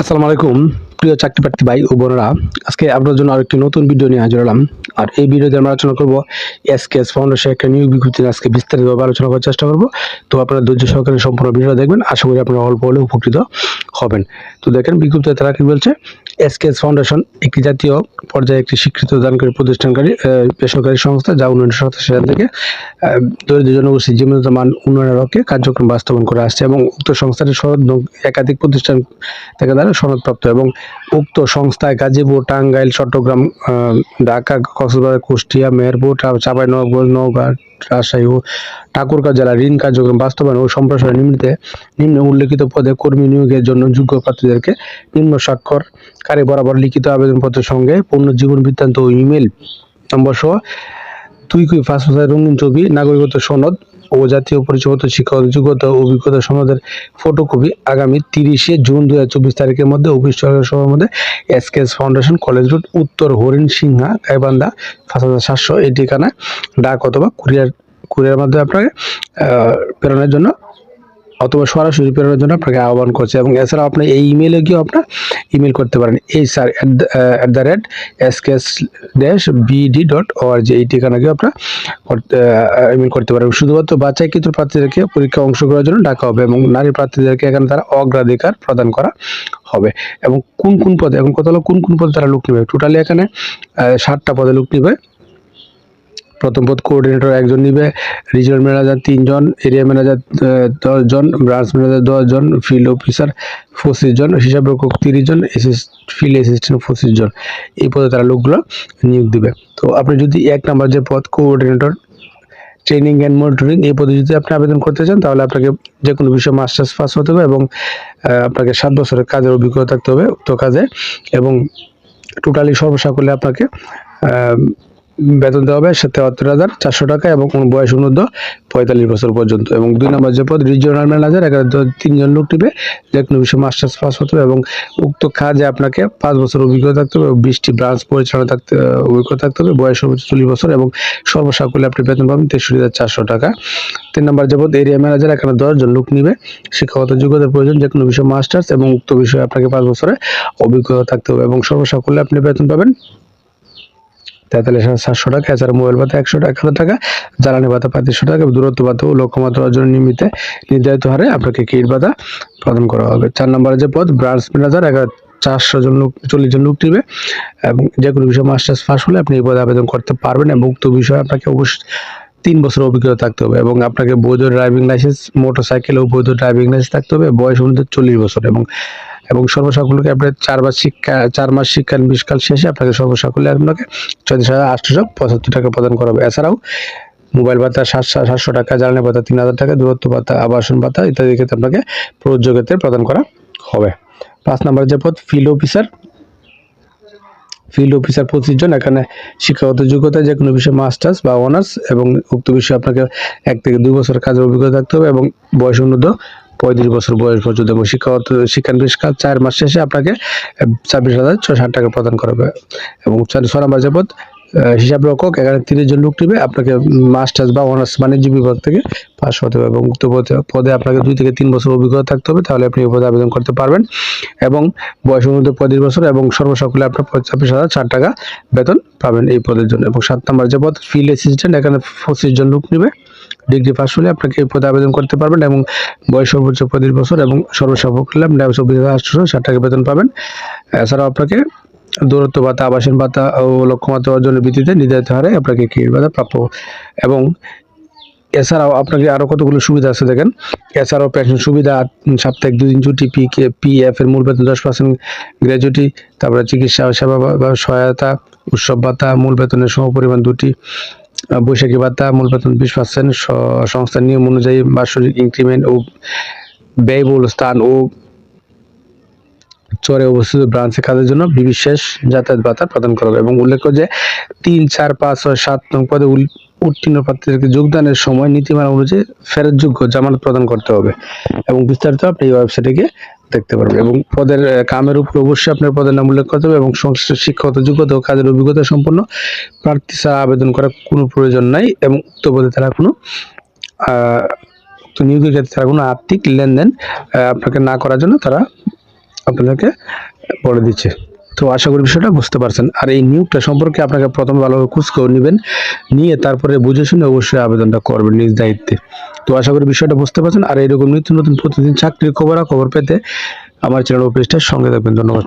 আসসালামু আলাইকুম। প্রিয় চাকরি প্রার্থী ভাই ও বোনেরা, আজকে আপনার জন্য আরেকটি নতুন ভিডিও নিয়ে হাজির হলাম। আর এই ভিডিওতে আমরা আলোচনা করব এস এসকেএস ফাউন্ডেশন একটা নিয়োগ বিজ্ঞপ্তি আজকে বিস্তারিতভাবে আলোচনা করার চেষ্টা করব। তো আপনারা ধৈর্য সহকারে সম্পূর্ণ ভিডিও দেখবেন। আশা করি আপনারা অল্প হলে উপকৃত হবেন। তো দেখেন বিজ্ঞপ্তিতে তারা কি বলছে এসকেএস ফাউন্ডেশন একটি জাতীয় পর্যায়ে একটি স্বীকৃত দানকারী প্রতিষ্ঠানকারী বেসরকারি সংস্থা যা উন্নয়ন সংস্থা সেখান থেকে দরিদ্র জনগোষ্ঠীর জীবনত মান উন্নয়নের লক্ষ্যে কার্যক্রম বাস্তবায়ন করে আসছে এবং উক্ত সংস্থাটি সনদ একাধিক প্রতিষ্ঠান থেকে দ্বারা সনদপ্রাপ্ত এবং উক্ত সংস্থায় গাজীপুর, টাঙ্গাইল, চট্টগ্রাম ঢাকা, কক্সবাজার, কুষ্টিয়া, মেহেরপুর চাপাই নবাবগঞ্জ নওগাঁ রাজশাহী ও ঠাকুরগাঁও জেলার ঋণ কার্যক্রম বাস্তবায়ন ও সম্প্রসারণ নিমিত্তে নিম্ন উল্লেখিত পদে কর্মী নিয়োগের জন্য যোগ্য প্রার্থীদেরকে নিম্ন স্বাক্ষরকারী বরাবর লিখিত আবেদনপত্রের সঙ্গে পূর্ণ জীবন বৃত্তান্ত ও ইমেল নম্বর সহ দুই কুই হাজার রঙিন ছবি, নাগরিকত্ব সনদ ও জাতীয় পরিচয়পত্র শিক্ষা যোগ্যতা অভিজ্ঞতা সনদের ফটোকপি আগামী তিরিশে জুন দু চব্বিশ তারিখের মধ্যে অফিস সময়ের মধ্যে এস ফাউন্ডেশন, কলেজ রোড, উত্তর হরিণ সিংহা, গাইবান্ধা, পাঁচ হাজার সাতশো এই ঠিকানায় ডাক অথবা কুরিয়ার কুরিয়ার মাধ্যমে আপনাকে প্রেরণের জন্য অথবা সরাসরি প্রেরণের জন্য আপনাকে আহ্বান করছে এবং এছাড়াও আপনি এই ইমেলে গিয়েও আপনার ইমেল করতে পারেন, এই sir at the rate S K S dash BD dot ORG এই ঠিকানা গিয়ে আপনার ইমেল করতে পারেন। শুধুমাত্র বাচ্চাকৃত প্রার্থীদেরকে পরীক্ষা অংশগ্রহণের জন্য ডাকা হবে এবং নারী প্রার্থীদেরকে এখানে তারা অগ্রাধিকার প্রদান করা হবে। এবং কোন কোন পদে, এখন কথা হলো কোন কোন পদে তারা লোক নেবে? টোটালি এখানে ষাটটা পদে লোক নেবে। প্রথম পদ কোঅর্ডিনেটর একজন নিবে রিজিওনাল ম্যানেজার তিনজন এরিয়া ম্যানেজার দশজন ব্রাঞ্চ ম্যানেজার দশজন ফিল্ড অফিসার পঁচিশ জন হিসাব রক্ষক তিরিশ জন ফিল্ড অ্যাসিস্ট্যান্ট পঁচিশ জন এই পদে তারা লোকগুলো নিয়োগ দিবে। তো আপনি যদি এক নাম্বার যে পদ কোঅর্ডিনেটর ট্রেনিং অ্যান্ড মনিটরিং এই পদে যদি আপনি আবেদন করতে চান, তাহলে আপনাকে যে কোনো বিষয়ে মাস্টার্স পাস হতে হবে এবং আপনাকে সাত বছরের কাজের অভিজ্ঞতা থাকতে হবে উক্ত কাজে এবং টোটালি সর্বসাকল্যে আপনাকে বেতন দেওয়া হবে তেহাত্তর হাজার চারশো টাকা এবং বয়স অনুদ্ধ পঁয়তাল্লিশ বছর পর্যন্ত। এবং দুই নম্বর যে পদ রিজিওনাল ম্যানেজার এখানে তিনজন লোক টিপে যে কোনো বিষয়ে মাস্টার্স পাস হতে হবে এবং উক্ত কাজে আপনাকে পাঁচ বছর অভিজ্ঞতা থাকতে হবে বিশটি ব্রাঞ্চ পরিচালনা থাকতে, অভিজ্ঞতা থাকতে হবে। বয়স সর্বোচ্চ চল্লিশ বছর এবং সর্বসাকল্যে আপনি বেতন পাবেন তেষট্টি হাজার চারশো টাকা। তিন নম্বর যে পদ এরিয়া ম্যানেজার এখানে দশজন লোক নিবে। শিক্ষাগত যোগ্যতার প্রয়োজন, যে কোনো বিষয়ে মাস্টার্স এবং উক্ত বিষয়ে আপনাকে পাঁচ বছরে অভিজ্ঞতা থাকতে হবে এবং সর্বসাকল্যে আপনি বেতন পাবেন তেতাল্লিশ হাজার সাতশো টাকা, এছাড়া মোবাইল ভাতা একশো টাকা টাকা, জ্বালানি ভাতা পঁয়ত্রিশশো টাকা, দূরত্ব ভাতা ও লক্ষ্যমাত্রা অর্জন নিমিত্তে নির্ধারিত হারে আপনাকে কিট ভাতা প্রদান করা হবে। চার নম্বরে যে পদ ব্রাঞ্চ ম্যানেজার, এগারো চারশো জন লোক, চল্লিশ জন লোক নিবে এবং যে কোনো বিষয়ে মাস্টার্স পাস হলে আপনি এই পদে আবেদন করতে পারবেন এবং উক্ত বিষয়ে আপনাকে অবশ্যই তিন বছর অভিজ্ঞতা থাকতে হবে এবং আপনাকে বৈধ ড্রাইভিং লাইসেন্স মোটর সাইকেল ও বৈধ ড্রাইভিং লাইসেন্স থাকতে হবে। বয়স অনুযায়ী চল্লিশ বছর এবং এবং সর্বসাকুল্যকে আপনার চার মাস শিক্ষা, চার মাস শিক্ষা নিষ্কাল শেষে আপনাকে সর্বসাকুল্যে আপনাকে চল্লিশ হাজার আটশোশো পঁচাত্তর টাকা প্রদান করা হবে। এছাড়াও মোবাইল ভাতা সাতশো সাতশো টাকা, জ্বালানি ভাতা তিন হাজার টাকা, দূরত্ব ভাতা, আবাসন ভাতা ইত্যাদি ক্ষেত্রে আপনাকে প্রযোজ্য প্রদান করা হবে। পাঁচ নম্বর যে পদ ফিল্ড অফিসার ফিল্ড অফিসার পঁচিশ জন, এখানে শিক্ষাগত যোগ্যতা যে কোনো বিষয়ে মাস্টার্স বা অনার্স এবং উক্ত বিষয়ে আপনাকে এক থেকে দুই বছর কাজের অভিজ্ঞতা থাকতে হবে এবং বয়স অনুদ্ধ পঁয়ত্রিশ বছর বয়স পর্যন্ত এবং শিক্ষাগত শিক্ষানবিষ্কার চার মাস শেষে আপনাকে ছাব্বিশ হাজার ছয় ষাট টাকা প্রদান করবে এবং ছয় নম্বর যে পদ আহ, হিসাব রক্ষক, এখানে তিরিশ জন লোক নেবে। আপনাকে মাস্টার্স বা অনার্স বাণিজ্য বিভাগ থেকে পাশ হতে হবে এবং উক্ত পদে আপনাকে দুই থেকে তিন বছর অভিজ্ঞতা থাকতে হবে। তাহলে আপনি এই পদে আবেদন করতে পারবেন। এবং বয়স অনুযায়ী পঁয়ত্রিশ বছর এবং সর্বসকলে আপনার ছাব্বিশ হাজার ষাট টাকা বেতন পাবেন এই পদের জন্য। এবং সাত নম্বর যে পদ ফিল্ড অ্যাসিস্ট্যান্ট এখানে পঁচিশ জন লোক নেবে। ডিগ্রি পাস হলে আপনাকে এই পদে আবেদন করতে পারবেন এবং বয়স সর্বোচ্চ পঁয়ত্রিশ বছর এবং সর্বসাকল্যে আপনি ষাট টাকা বেতন পাবেন। এছাড়াও আপনাকে দূরত্ব ভাতা আবাসন ভাতা ও লক্ষ্যমাত্রা অর্জনের ভিত্তিতে নির্ধারিত হারে আপনাকে কিট ভাতা প্রাপ্য। এবং এছাড়াও আপনাকে আরও কতগুলো সুবিধা আছে দেখেন। এছাড়াও পেনশন সুবিধা, সাপ্তাহিক দুদিন ছুটি পি কে পি এফ এর মূল বেতন দশ পার্সেন্ট গ্র্যাজুইটি তারপরে চিকিৎসা, সেবা বা- সহায়তা, উৎসব ভাতা, মূল বেতনের সমপরিমাণ দুটি বৈশাখী ভাতা, মূল বেতন বিশ পার্সেন্ট সংস্থার নিয়ম অনুযায়ী বার্ষিক ইনক্রিমেন্ট ও ব্যয়বহুল স্থান ও চরে অবস্থিত ব্রাঞ্চে কাজের জন্য বিশেষ যাতায়াত ভাতা প্রদান করা হবে এবং উল্লেখ্য যে তিন, চার, পাঁচ, ছয়, সাত নং পদে উত্তীর্ণ প্রার্থীদেরকে যোগদানের সময় নীতিমালা অনুযায়ী ফেরতযোগ্য জামানত প্রদান করতে হবে এবং বিস্তারিত আপনি এই ওয়েবসাইটে গিয়ে দেখতে পারবেন এবং পদের কামের উপর অবশ্যই আপনার পদের নাম উল্লেখ করতে হবে এবং সংশ্লিষ্ট শিক্ষাগত যোগ্যতা ও কাজের অভিজ্ঞতা সম্পন্ন প্রার্থী ছাড়া আবেদন করার কোনো প্রয়োজন নাই এবং উক্ত পদে তারা কোনো নিয়োগের ক্ষেত্রে তারা কোনো আর্থিক লেনদেন আপনাকে না করার জন্য তারা আপনাদেরকে বলে দিচ্ছে। তো আশা করি বিষয়টা বুঝতে পারছেন। আর এই নিয়োগটা সম্পর্কে আপনাকে প্রথমে ভালোভাবে খোঁজখবর নেবেন, নিয়ে তারপরে বুঝে শুনে অবশ্যই আবেদনটা করবেন নিজ দায়িত্বে। তো আশা করি বিষয়টা বুঝতে পারছেন। আর এরকম নিত্য নতুন প্রতিদিন চাকরির খবর খবর পেতে আমার চ্যানেল অফিসটার সঙ্গে থাকবেন। ধন্যবাদ।